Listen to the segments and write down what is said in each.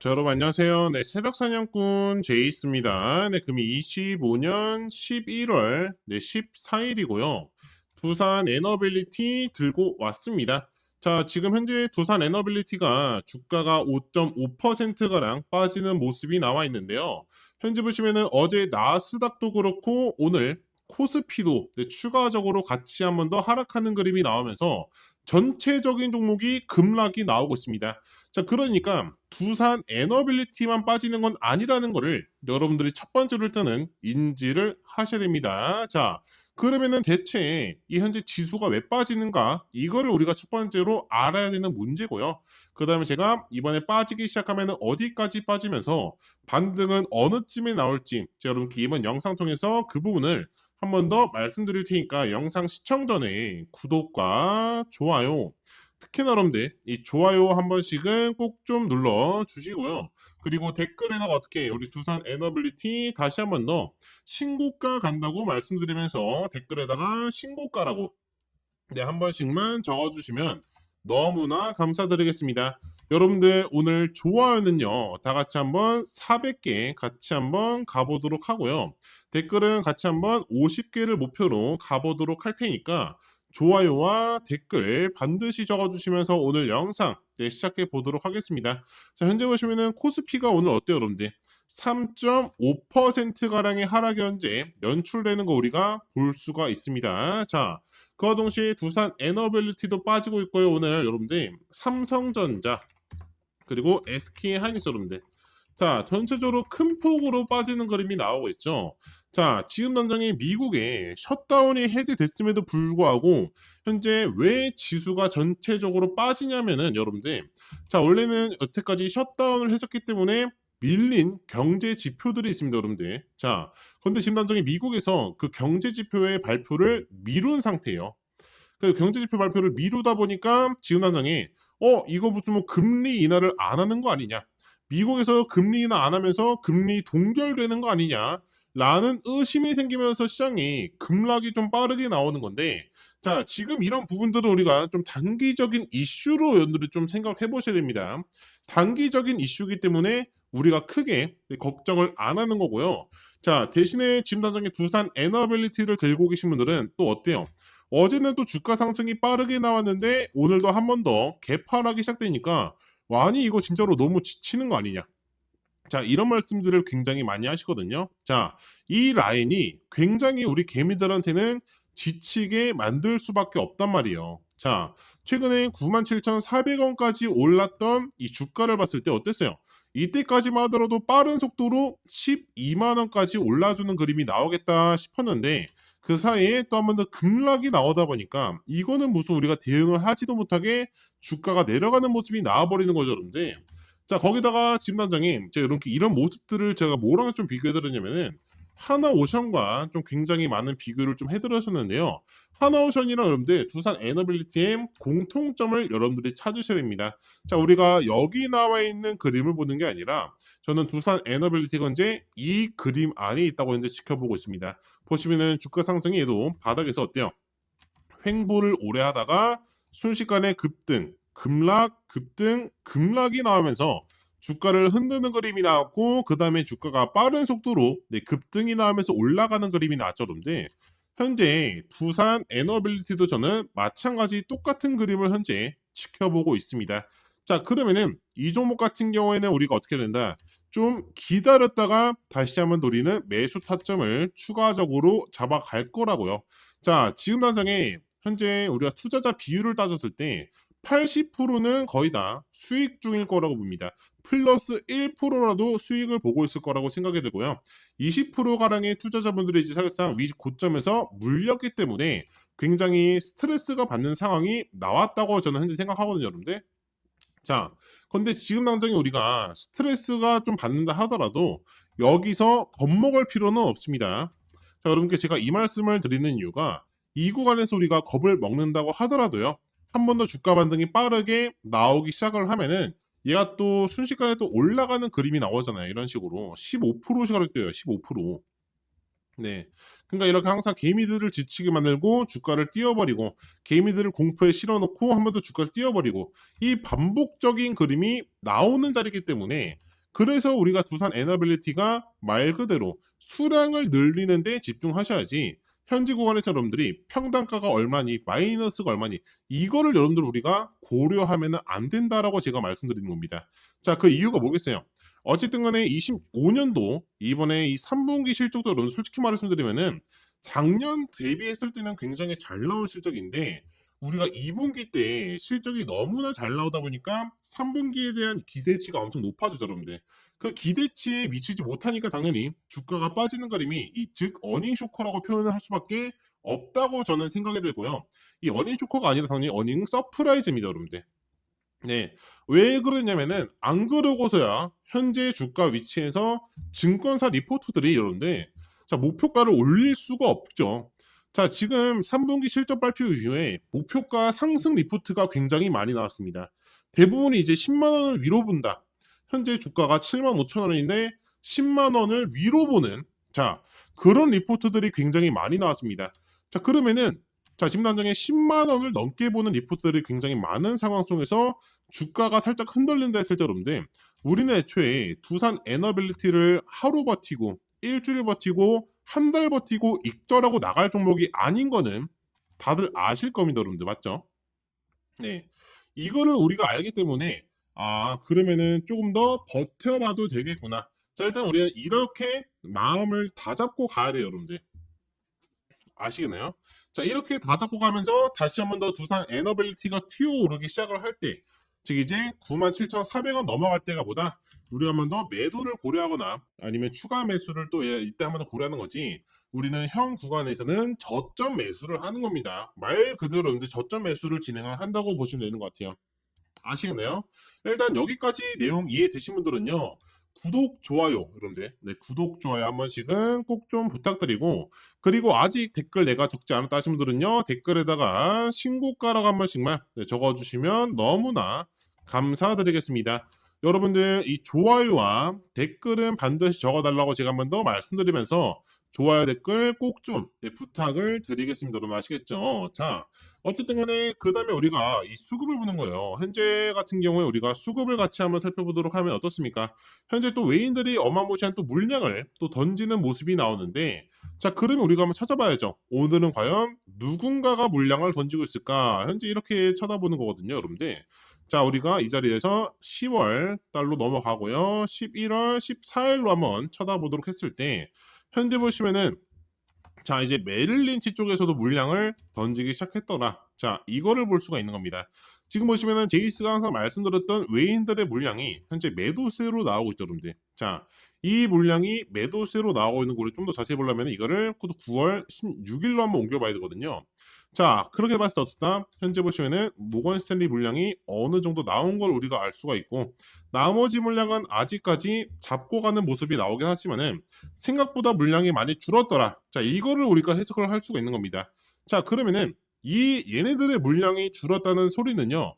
자, 여러분 안녕하세요. 네, 새벽 사냥꾼 제이스입니다. 네, 금이 25년 11월 네, 14일이고요. 두산 에너빌리티 들고 왔습니다. 자, 지금 현재 두산 에너빌리티가 주가가 5.5%가량 빠지는 모습이 나와 있는데요. 현재 보시면은 어제 나스닥도 그렇고 오늘 코스피도 네, 추가적으로 같이 한 번 더 하락하는 그림이 나오면서 전체적인 종목이 급락이 나오고 있습니다. 자, 그러니까 두산 에너빌리티만 빠지는 건 아니라는 거를 여러분들이 첫 번째로 일단은 인지를 하셔야 됩니다. 자, 그러면은 대체 이 현재 지수가 왜 빠지는가? 이거를 우리가 첫 번째로 알아야 되는 문제고요. 그 다음에 제가 이번에 빠지기 시작하면 어디까지 빠지면서 반등은 어느쯤에 나올지 제가 여러분께 이번 영상 통해서 그 부분을 한 번 더 말씀드릴 테니까 영상 시청 전에 구독과 좋아요 특히나 여러분들 이 좋아요 한 번씩은 꼭 좀 눌러 주시고요. 그리고 댓글에다가 어떻게 우리 두산 에너빌리티 다시 한 번 더 신고가 간다고 말씀드리면서 댓글에다가 신고가라고 네, 한 번씩만 적어주시면 너무나 감사드리겠습니다. 여러분들 오늘 좋아요는요 다 같이 한번 400개 같이 한번 가보도록 하고요. 댓글은 같이 한번 50개를 목표로 가보도록 할 테니까 좋아요와 댓글 반드시 적어주시면서 오늘 영상 네, 시작해 보도록 하겠습니다. 자, 현재 보시면은 코스피가 오늘 어때요, 여러분들? 3.5%가량의 하락이 현재 연출되는 거 우리가 볼 수가 있습니다. 자, 그와 동시에 두산 에너빌리티도 빠지고 있고요. 오늘 여러분들 삼성전자 그리고 SK 하이닉스 여러분들 자, 전체적으로 큰 폭으로 빠지는 그림이 나오고 있죠. 자, 지금 당장에 미국에 셧다운이 해제됐음에도 불구하고 현재 왜 지수가 전체적으로 빠지냐면은 여러분들 자, 원래는 여태까지 셧다운을 했었기 때문에 밀린 경제 지표들이 있습니다, 여러분들. 자, 그런데 지금 당장에 미국에서 그 경제 지표의 발표를 미룬 상태예요. 그 경제 지표 발표를 미루다 보니까 지금 당장에 어, 이거 무슨 뭐 금리 인하를 안 하는 거 아니냐? 미국에서 금리 인하 안 하면서 금리 동결되는 거 아니냐? 라는 의심이 생기면서 시장이 급락이 좀 빠르게 나오는 건데 자 지금 이런 부분들은 우리가 좀 단기적인 이슈로 여러분들이 좀 생각해 보셔야 됩니다. 단기적인 이슈이기 때문에 우리가 크게 걱정을 안 하는 거고요. 자 대신에 지금 당장에 두산 에너빌리티를 들고 계신 분들은 또 어때요? 어제는 또 주가 상승이 빠르게 나왔는데 오늘도 한 번 더 개파락이 시작되니까 와, 아니 이거 진짜로 너무 지치는 거 아니냐? 자, 이런 말씀들을 굉장히 많이 하시거든요. 자, 이 라인이 굉장히 우리 개미들한테는 지치게 만들 수밖에 없단 말이에요. 자, 최근에 97,400원까지 올랐던 이 주가를 봤을 때 어땠어요? 이때까지만 하더라도 빠른 속도로 12만원까지 올라주는 그림이 나오겠다 싶었는데 그 사이에 또 한 번 더 급락이 나오다 보니까 이거는 무슨 우리가 대응을 하지도 못하게 주가가 내려가는 모습이 나와버리는 거죠, 여러분들. 자, 거기다가 지금 단장님, 제가 이렇게 이런 모습들을 제가 뭐랑 좀 비교해드렸냐면은 하나 오션과 좀 굉장히 많은 비교를 좀 해드렸었는데요. 하나 오션이랑 여러분들 두산 에너빌리티의 공통점을 여러분들이 찾으셔야 됩니다. 자, 우리가 여기 나와 있는 그림을 보는 게 아니라 저는 두산 에너빌리티가 이제 이 그림 안에 있다고 이제 지켜보고 있습니다. 보시면은 주가 상승이 얘도 바닥에서 어때요? 횡보를 오래 하다가 순식간에 급등, 급락, 급등, 급락이 나오면서 주가를 흔드는 그림이 나왔고 그 다음에 주가가 빠른 속도로 네, 급등이 나오면서 올라가는 그림이 나왔죠, 여러분들. 현재 두산 에너빌리티도 저는 마찬가지 똑같은 그림을 현재 지켜보고 있습니다. 자, 그러면은 이 종목 같은 경우에는 우리가 어떻게 된다? 좀 기다렸다가 다시 한번 노리는 매수 타점을 추가적으로 잡아갈 거라고요. 자, 지금 단장에 현재 우리가 투자자 비율을 따졌을 때 80%는 거의 다 수익 중일 거라고 봅니다. 플러스 1%라도 수익을 보고 있을 거라고 생각이 들고요. 20%가량의 투자자분들이 이제 사실상 위 고점에서 물렸기 때문에 굉장히 스트레스가 받는 상황이 나왔다고 저는 현재 생각하거든요, 여러분들. 자, 근데 지금 당장에 우리가 스트레스가 좀 받는다 하더라도 여기서 겁먹을 필요는 없습니다. 자, 여러분께 제가 이 말씀을 드리는 이유가 이 구간에서 우리가 겁을 먹는다고 하더라도요. 한 번 더 주가 반등이 빠르게 나오기 시작을 하면은 얘가 또 순식간에 또 올라가는 그림이 나오잖아요. 이런 식으로 15%씩 하락돼요. 15%. 네. 그러니까 이렇게 항상 개미들을 지치게 만들고 주가를 띄워버리고 개미들을 공포에 실어놓고 한 번 더 주가를 띄워버리고 이 반복적인 그림이 나오는 자리이기 때문에 그래서 우리가 두산 에너빌리티가 말 그대로 수량을 늘리는데 집중하셔야지 현지 구간에서 여러분들이 평단가가 얼마니 마이너스가 얼마니 이거를 여러분들 우리가 고려하면 안 된다라고 제가 말씀드리는 겁니다. 자, 그 이유가 뭐겠어요? 어쨌든 간에 25년도 이번에 이 3분기 실적도 여러분 솔직히 말씀드리면은 작년 대비했을 때는 굉장히 잘 나온 실적인데 우리가 2분기 때 실적이 너무나 잘 나오다 보니까 3분기에 대한 기대치가 엄청 높아지죠, 여러분들. 그 기대치에 미치지 못하니까 당연히 주가가 빠지는 그림이 이 즉 어닝 쇼커라고 표현을 할 수밖에 없다고 저는 생각이 들고요. 이 어닝 쇼커가 아니라 당연히 어닝 서프라이즈입니다, 여러분들. 네. 왜 그러냐면은 안 그러고서야 현재 주가 위치에서 증권사 리포트들이 여러분들 자, 목표가를 올릴 수가 없죠. 자, 지금 3분기 실적 발표 이후에 목표가 상승 리포트가 굉장히 많이 나왔습니다. 대부분이 이제 10만 원을 위로 본다. 현재 주가가 7만 5천 원인데 10만 원을 위로 보는 자, 그런 리포트들이 굉장히 많이 나왔습니다. 자, 그러면은 자, 지금 당장에 10만 원을 넘게 보는 리포트들이 굉장히 많은 상황 속에서 주가가 살짝 흔들린다 했을 때 여러분들 우리는 애초에 두산 에너빌리티를 하루 버티고 일주일 버티고 한 달 버티고 익절하고 나갈 종목이 아닌 거는 다들 아실 겁니다, 여러분들 맞죠? 네, 이거를 우리가 알기 때문에 아 그러면은 조금 더 버텨봐도 되겠구나. 자 일단 우리는 이렇게 마음을 다 잡고 가야 돼요, 여러분들. 아시겠나요? 자 이렇게 다 잡고 가면서 다시 한번 더 두산 에너빌리티가 튀어오르기 시작을 할 때, 즉 이제 97,400원 넘어갈 때가 보다 우리가 한번 더 매도를 고려하거나 아니면 추가 매수를 또 예, 이때 한번 더 고려하는 거지. 우리는 형 구간에서는 저점 매수를 하는 겁니다. 말 그대로 이제 저점 매수를 진행을 한다고 보시면 되는 것 같아요. 아시겠나요? 일단 여기까지 내용 이해되신 분들은요. 구독, 좋아요, 여러분들. 네, 구독, 좋아요 한 번씩은 꼭 좀 부탁드리고, 그리고 아직 댓글 내가 적지 않았다 하신 분들은요, 댓글에다가 신고가라고 한 번씩만 네, 적어주시면 너무나 감사드리겠습니다. 여러분들, 이 좋아요와 댓글은 반드시 적어달라고 제가 한 번 더 말씀드리면서, 좋아요 댓글 꼭좀 부탁을 드리겠습니다. 여러분 아시겠죠? 자, 어쨌든 간에 그 다음에 우리가 이 수급을 보는 거예요. 현재 같은 경우에 우리가 수급을 같이 한번 살펴보도록 하면 어떻습니까? 현재 또 외인들이 어마무시한 또 물량을 또 던지는 모습이 나오는데 자 그러면 우리가 한번 찾아봐야죠. 오늘은 과연 누군가가 물량을 던지고 있을까? 현재 이렇게 쳐다보는 거거든요, 여러분들. 자 우리가 이 자리에서 10월 달로 넘어가고요. 11월, 14일로 한번 쳐다보도록 했을 때 현재 보시면은 자 이제 메릴린치 쪽에서도 물량을 던지기 시작했더라. 자 이거를 볼 수가 있는 겁니다. 지금 보시면은 제이스가 항상 말씀드렸던 외인들의 물량이 현재 매도세로 나오고 있죠, 여러분들. 자, 이 물량이 매도세로 나오고 있는 거를 좀 더 자세히 보려면 이거를 9월 16일로 한번 옮겨봐야 되거든요. 자, 그렇게 봤을 때 어떻다? 현재 보시면은 모건 스탠리 물량이 어느 정도 나온 걸 우리가 알 수가 있고 나머지 물량은 아직까지 잡고 가는 모습이 나오긴 하지만은 생각보다 물량이 많이 줄었더라. 자, 이거를 우리가 해석을 할 수가 있는 겁니다. 자, 그러면은 이 얘네들의 물량이 줄었다는 소리는요.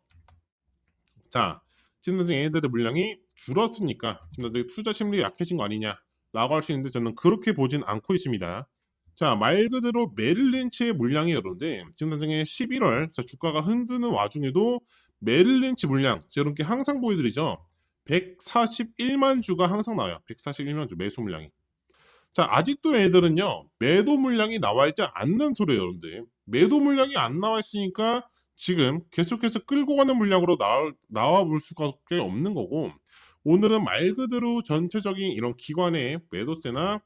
자, 지금 얘네들의 물량이 줄었으니까 지금 투자 심리 약해진 거 아니냐 라고 할 수 있는데 저는 그렇게 보진 않고 있습니다. 자, 말 그대로 메릴린치의 물량이 여러분데 지금 당장에 11월 자, 주가가 흔드는 와중에도 메릴린치 물량 제가 여러분께 항상 보여드리죠. 141만 주가 항상 나와요. 141만 주 매수 물량이. 자, 아직도 애들은요, 매도 물량이 나와 있지 않는 소리예요, 여러분들. 매도 물량이 안 나와 있으니까 지금 계속해서 끌고 가는 물량으로 나와, 나와 볼 수밖에 없는 거고, 오늘은 말 그대로 전체적인 이런 기관의 매도세나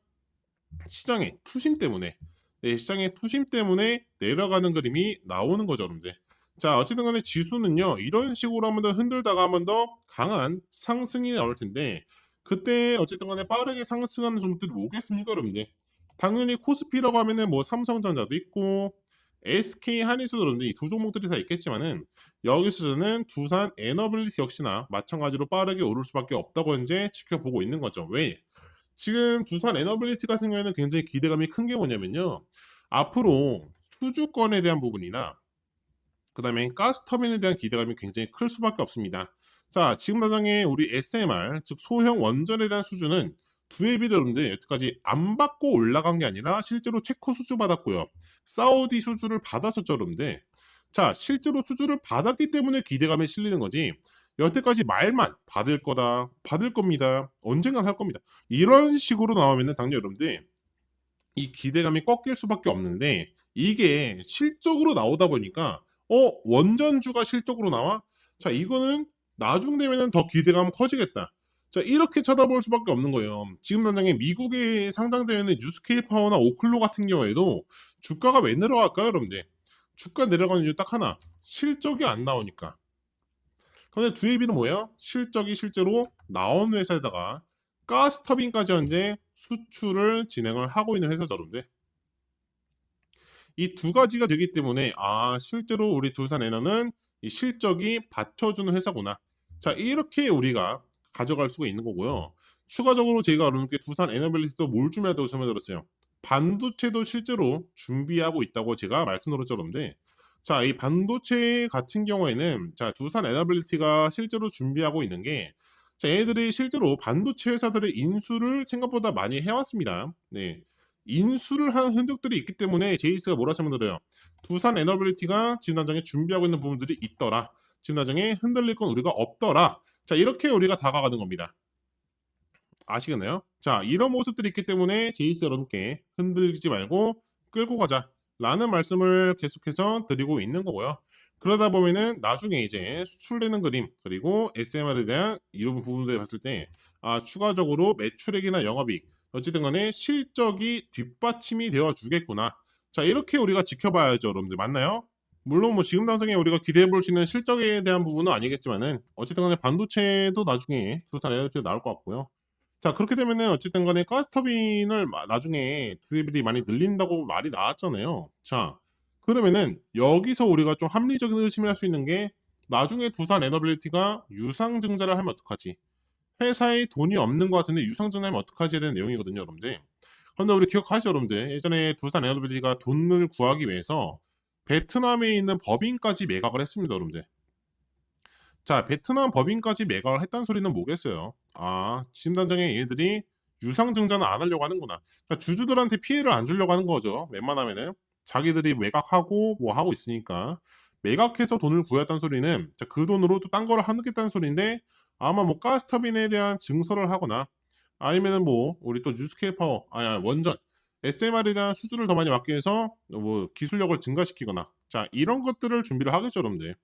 시장의 투심 때문에, 네, 시장의 투심 때문에 내려가는 그림이 나오는 거죠, 여러분들. 자, 어쨌든 간에 지수는요, 이런 식으로 한번 더 흔들다가 한번 더 강한 상승이 나올 텐데, 그때 어쨌든 간에 빠르게 상승하는 종목들이 뭐겠습니까, 여러분들? 당연히 코스피라고 하면은 뭐 삼성전자도 있고, SK 한인수도 여러분들 이두 종목들이 다 있겠지만은, 여기서 저는 두산 에너빌리티 역시나 마찬가지로 빠르게 오를 수밖에 없다고 현재 지켜보고 있는 거죠. 왜? 지금 두산 에너빌리티 같은 경우에는 굉장히 기대감이 큰 게 뭐냐면요. 앞으로 수주권에 대한 부분이나 그 다음에 가스터빈에 대한 기대감이 굉장히 클 수밖에 없습니다. 자, 지금 당장에 우리 SMR, 즉 소형 원전에 대한 수주는 비례 여러분들 여태까지 안 받고 올라간 게 아니라 실제로 체코 수주 받았고요. 사우디 수주를 받았었죠, 여러분들. 자, 실제로 수주를 받았기 때문에 기대감에 실리는 거지. 여태까지 말만 받을 거다, 받을 겁니다, 언젠간 할 겁니다. 이런 식으로 나오면은 당연히 여러분들 이 기대감이 꺾일 수밖에 없는데 이게 실적으로 나오다 보니까 어 원전주가 실적으로 나와? 자 이거는 나중 되면은 더 기대감 커지겠다. 자 이렇게 쳐다볼 수밖에 없는 거예요. 지금 당장에 미국에 상장되어 있는 뉴스케일 파워나 오클로 같은 경우에도 주가가 왜 내려갈까요, 여러분들? 주가 내려가는 이유 딱 하나 실적이 안 나오니까. 그런데 두에비는 뭐예요? 실적이 실제로 나온 회사에다가 가스 터빈까지 현재 수출을 진행을 하고 있는 여러분들. 이두 가지가 되기 때문에 아 실제로 우리 두산 에너는 이 실적이 받쳐주는 회사구나. 자 이렇게 우리가 가져갈 수가 있는 거고요. 추가적으로 제가 여러분께 두산 에너빌리티도 뭘 준비해야 되고 설명드렸어요. 반도체도 실제로 준비하고 있다고 제가 말씀드렸죠, 여러분들. 자, 이 반도체 같은 경우에는 자 두산 에너빌리티가 실제로 준비하고 있는 게 자, 얘들이 실제로 반도체 회사들의 인수를 생각보다 많이 해왔습니다. 네. 인수를 한 흔적들이 있기 때문에 제이스가 뭐라 설명드려요. 두산 에너빌리티가 지금 당장에 준비하고 있는 부분들이 있더라. 지금 당장에 흔들릴 건 우리가 없더라. 자, 이렇게 우리가 다가가는 겁니다. 아시겠나요? 자, 이런 모습들이 있기 때문에 제이스 여러분께 흔들리지 말고 끌고 가자. 라는 말씀을 계속해서 드리고 있는 거고요. 그러다 보면은 나중에 이제 수출되는 그림 그리고 SMR에 대한 이런 부분들을 봤을 때 아, 추가적으로 매출액이나 영업이익 어쨌든 간에 실적이 뒷받침이 되어 주겠구나. 자, 이렇게 우리가 지켜봐야죠, 여러분들. 맞나요? 물론 뭐 지금 당장에 우리가 기대해 볼 수 있는 실적에 대한 부분은 아니겠지만은 어쨌든 간에 반도체도 나중에 두산 에너지 나올 것 같고요. 자, 그렇게 되면은 어쨌든 간에 가스터빈을 마- 나중에 드리블이 많이 늘린다고 말이 나왔잖아요. 자, 그러면은 여기서 우리가 좀 합리적인 의심을 할 수 있는 게 나중에 두산 에너빌리티가 유상증자를 하면 어떡하지? 회사에 돈이 없는 것 같은데 유상증자 하면 어떡하지에 대한 내용이거든요, 여러분들. 그런데 우리 기억하시죠, 여러분들? 예전에 두산 에너빌리티가 돈을 구하기 위해서 베트남에 있는 법인까지 매각을 했습니다, 여러분들. 자, 베트남 법인까지 매각을 했다는 소리는 뭐겠어요? 아, 단장에 얘들이 유상 증자는 안 하려고 하는구나. 그러니까 주주들한테 피해를 안 주려고 하는 거죠. 웬만하면은 자기들이 매각하고 뭐 하고 있으니까 매각해서 돈을 구했다는 소리는 자, 그 돈으로 또 딴 거를 하겠다는 소리인데 아마 뭐 가스터빈에 대한 증설을 하거나 아니면은 뭐 우리 또 뉴스케일 파워 아니 원전 SMR에 대한 수주를 더 많이 막기 위해서 뭐 기술력을 증가시키거나 자 이런 것들을 준비를 하겠죠 여러분들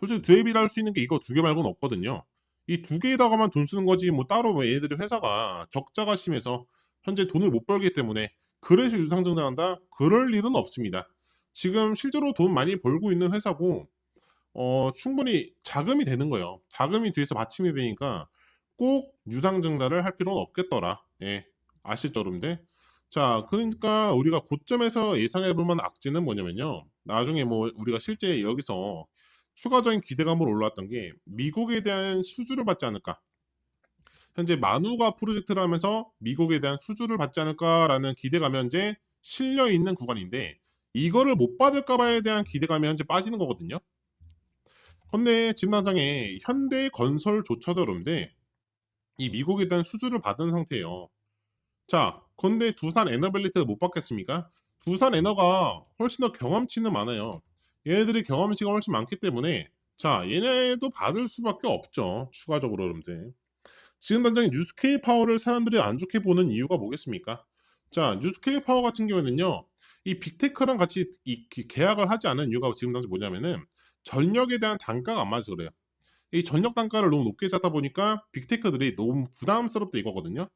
솔직히 드랩이라 할 수 있는 게 이거 두 개 말고는 없거든요 이 두 개에다가만 돈 쓰는 거지 뭐 따로 뭐 얘들이 회사가 적자가 심해서 현재 돈을 못 벌기 때문에 그래서 유상증자한다 그럴 일은 없습니다 지금 실제로 돈 많이 벌고 있는 회사고 어, 충분히 자금이 되는 거예요. 자금이 뒤에서 받침이 되니까 꼭 유상증자를 할 필요는 없겠더라. 예, 여러분들? 자, 그러니까 우리가 고점에서 예상해 볼 만한 악재는 뭐냐면요. 나중에 뭐 우리가 실제 여기서 추가적인 기대감으로 올라왔던 게 미국에 대한 수주를 받지 않을까. 현재 만우가 프로젝트를 하면서 미국에 대한 수주를 받지 않을까라는 기대감이 현재 실려 있는 구간인데 이거를 못 받을까 봐에 대한 기대감이 현재 빠지는 거거든요. 근데 지금 당장에 현대 건설조차도 여러분들 이 미국에 대한 수주를 받은 상태예요. 자, 근데 두산 에너빌리티를 못 받겠습니까? 두산 에너가 훨씬 더 경험치는 많아요. 얘네들이 경험치가 훨씬 많기 때문에 자, 얘네도 받을 수밖에 없죠. 추가적으로 여러분들. 지금 당장 뉴스케일 파워를 사람들이 안 좋게 보는 이유가 뭐겠습니까? 자, 뉴스케일 파워 같은 경우에는요. 이 빅테크랑 같이 이 기- 계약을 하지 않은 이유가 지금 당장 뭐냐면은 전력에 대한 단가가 안 맞아서 그래요. 이 전력 단가를 너무 높게 잡다 보니까 빅테크들이 너무 부담스럽다 이거거든요.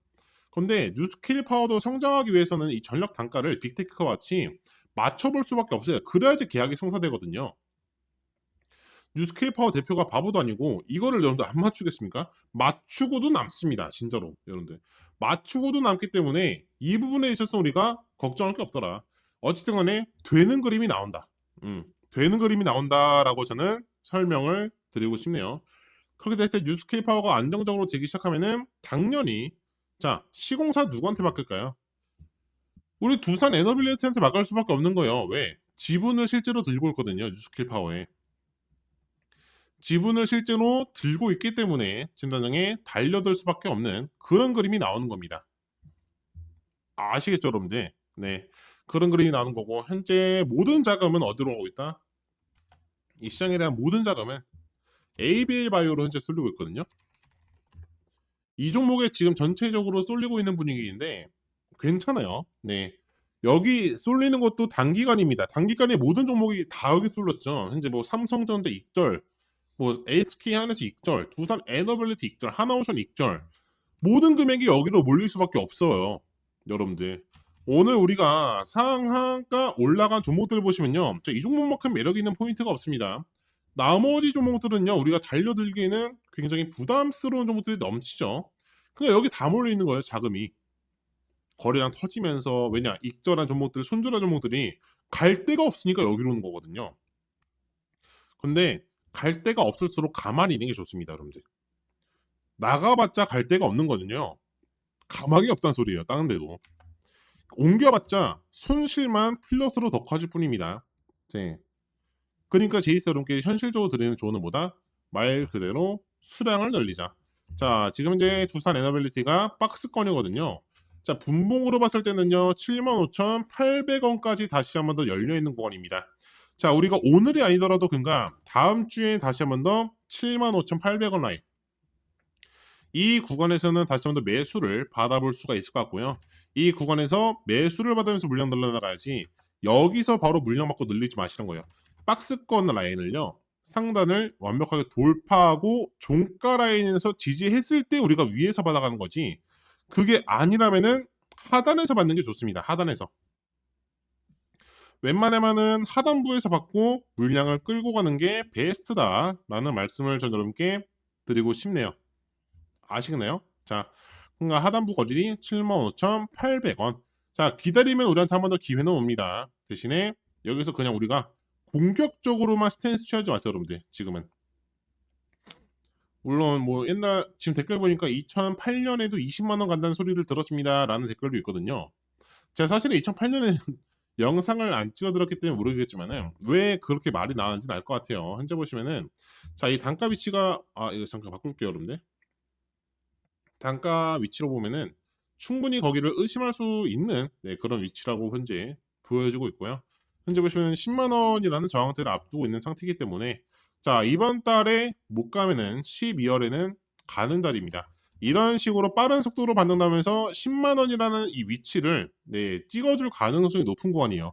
근데 뉴스킬 파워도 성장하기 위해서는 이 전력 단가를 빅테크와 같이 맞춰볼 수밖에 없어요. 그래야지 계약이 성사되거든요. 뉴스케일 파워 대표가 바보도 아니고 이거를 여러분들 안 맞추겠습니까? 맞추고도 남습니다. 진짜로 여러분들 맞추고도 남기 때문에 이 부분에 있어서 우리가 걱정할 게 없더라. 어쨌든 간에 되는 그림이 나온다. 음, 되는 그림이 나온다라고 저는 설명을 드리고 싶네요. 그렇게 됐을 때 뉴스케일 파워가 안정적으로 되기 시작하면은 당연히 자 시공사 누구한테 맡길까요? 우리 두산 에너빌리티한테 맡길 수밖에 없는 거예요. 왜? 지분을 실제로 들고 있거든요. 뉴스케일 파워에. 지분을 실제로 들고 있기 때문에 진단장에 달려들 수밖에 없는 그런 그림이 나오는 겁니다. 아시겠죠, 여러분들? 네. 그런 그림이 나오는 거고 현재 모든 자금은 어디로 가고 있다? 이 시장에 대한 모든 자금은 ABL 바이오로 현재 쏠리고 있거든요. 이 종목에 지금 전체적으로 쏠리고 있는 분위기인데 괜찮아요. 네. 여기 쏠리는 것도 단기간입니다. 단기간에 모든 종목이 다 여기 쏠렸죠. 현재 뭐 삼성전자 익절, 뭐 SK 하이닉스 익절, 두산 에너빌리티 익절, 하나오션 익절 모든 금액이 여기로 몰릴 수밖에 없어요. 여러분들. 오늘 우리가 상한가 올라간 종목들 보시면요. 자, 이 종목만큼 매력 있는 포인트가 없습니다. 나머지 종목들은요. 우리가 달려들기에는 굉장히 부담스러운 종목들이 넘치죠. 그냥 여기 다 몰려 있는 거예요. 자금이. 거래량 터지면서 왜냐 익절한 종목들, 손절한 종목들이 갈 데가 없으니까 여기로 오는 거거든요. 근데 갈 데가 없을수록 가만히 있는 게 좋습니다, 여러분들. 나가봤자 갈 데가 없는 거는요. 가망이 없다는 소리예요. 다른 데도. 옮겨봤자 손실만 플러스로 더 커질 뿐입니다. 네. 그러니까 제이스 여러분께 현실적으로 드리는 조언은 뭐다? 말 그대로 수량을 늘리자. 자, 지금 이제 두산 에너빌리티가 박스권이거든요. 자, 분봉으로 봤을 때는요, 75,800원까지 다시 한번 더 열려있는 구간입니다. 자, 우리가 오늘이 아니더라도 그니까 다음 주에 다시 한번 더 75,800원 라인. 이 구간에서는 다시 한번 더 매수를 받아볼 수가 있을 것 같고요. 이 구간에서 매수를 받으면서 물량 늘려나가야지 여기서 바로 물량 받고 늘리지 마시는 거예요. 박스권 라인을요. 상단을 완벽하게 돌파하고 종가 라인에서 지지했을 때 우리가 위에서 받아가는 거지. 그게 아니라면은 하단에서 받는 게 좋습니다. 하단에서. 웬만하면은 하단부에서 받고 물량을 끌고 가는 게 베스트다라는 말씀을 전 여러분께 드리고 싶네요. 아시겠나요? 자, 그러니까 하단부 거리이 75,800원. 자, 기다리면 우리한테 한 번 더 기회는 옵니다. 대신에 여기서 그냥 우리가 공격적으로만 스탠스 취하지 마세요, 여러분들. 지금은. 물론 뭐 옛날 지금 댓글 보니까 2008년에도 20만 원 간다는 소리를 들었습니다라는 댓글도 있거든요. 제가 사실은 2008년에 영상을 안 찍어들었기 때문에 모르겠지만은 왜 그렇게 말이 나왔는지는 알 것 같아요. 현재 보시면은 자 이 단가 위치가 아 이거 잠깐 바꿀게요, 여러분들. 단가 위치로 보면은 충분히 거기를 의심할 수 있는 네, 그런 위치라고 현재 보여지고 있고요. 현재 보시면 10만 원이라는 저항대를 앞두고 있는 상태이기 때문에 자 이번 달에 못 가면은 12월에는 가는 자리입니다. 이런 식으로 빠른 속도로 반등하면서 10만 원이라는 이 위치를 네, 찍어줄 가능성이 높은 구간이에요.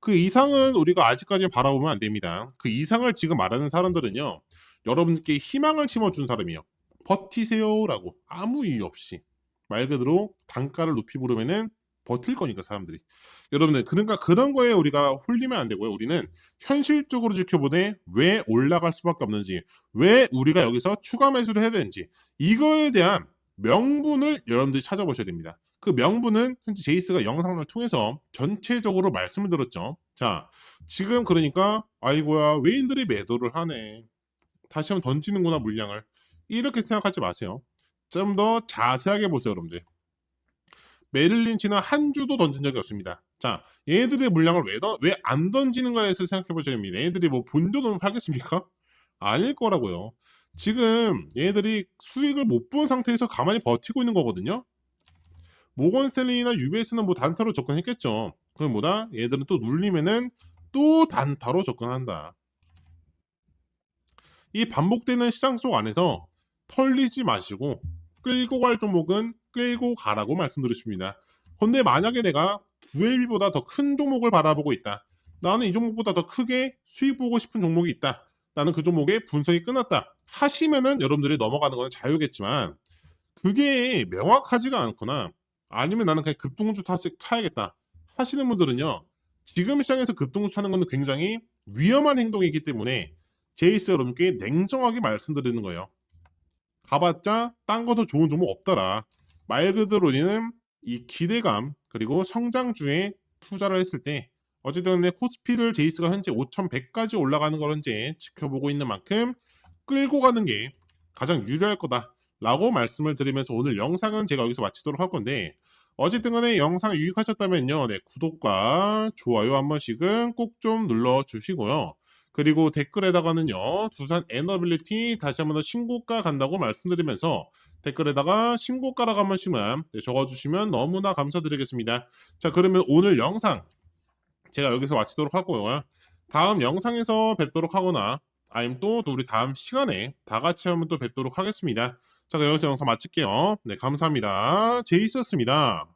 그 이상은 우리가 아직까지 바라보면 안 됩니다. 그 이상을 지금 말하는 사람들은요, 여러분께 희망을 심어준 사람이에요. 버티세요라고 아무 이유 없이 말 그대로 단가를 높이 부르면은 버틸 거니까 사람들이. 여러분들 그러니까 그런 거에 우리가 홀리면 안 되고요. 우리는 현실적으로 지켜보되 왜 올라갈 수밖에 없는지 왜 우리가 여기서 추가 매수를 해야 되는지 이거에 대한 명분을 여러분들이 찾아보셔야 됩니다. 그 명분은 현재 제이스가 영상을 통해서 전체적으로 말씀을 들었죠. 자 지금 그러니까 아이고야 외인들이 매도를 하네? 다시 한번 던지는구나 물량을. 이렇게 생각하지 마세요. 좀 더 자세하게 보세요 여러분들 메릴 린치는 한 주도 던진 적이 없습니다. 자, 얘네들의 물량을 왜 안 던지는가에 서 생각해 보셔야 됩니다. 얘네들이 뭐 본전은 팔겠습니까? 아닐 거라고요. 지금 얘네들이 수익을 못 본 상태에서 가만히 버티고 있는 거거든요. 모건 스탠리나 UBS는 뭐 단타로 접근했겠죠. 그럼 뭐다? 얘들은 또 눌리면은 또 단타로 접근한다. 이 반복되는 시장 속 안에서 털리지 마시고 끌고 갈 종목은 끌고 가라고 말씀드렸습니다. 근데 만약에 내가 두엘비보다 더 큰 종목을 바라보고 있다. 나는 이 종목보다 더 크게 수익 보고 싶은 종목이 있다. 나는 그 종목의 분석이 끝났다. 하시면은 여러분들이 넘어가는 건 자유겠지만 그게 명확하지가 않거나 아니면 나는 그냥 급등주 타야겠다 하시는 분들은요. 지금 시장에서 급등주 타는 것은 굉장히 위험한 행동이기 때문에 제이스 여러분께 냉정하게 말씀드리는 거예요. 가봤자 딴 것도 좋은 종목 없더라. 말 그대로 우리는 이 기대감 그리고 성장주에 투자를 했을 때 어쨌든 코스피를 제이스가 현재 5,100까지 올라가는 걸 현재 지켜보고 있는 만큼 끌고 가는 게 가장 유리할 거다라고 말씀을 드리면서 오늘 영상은 제가 여기서 마치도록 할 건데 어쨌든 간에 영상 유익하셨다면요. 네, 구독과 좋아요 한 번씩은 꼭 좀 눌러 주시고요. 그리고 댓글에다가는요, 두산 에너빌리티 다시 한번 더 신고가 간다고 말씀드리면서 댓글에다가 신고가라고 한 번씩만 네, 적어주시면 너무나 감사드리겠습니다. 자, 그러면 오늘 영상 제가 여기서 마치도록 하고요. 다음 영상에서 뵙도록 하거나 아니면 또 우리 다음 시간에 다 같이 한번 또 뵙도록 하겠습니다. 자, 여기서 영상 마칠게요. 네, 감사합니다. 제이스였습니다.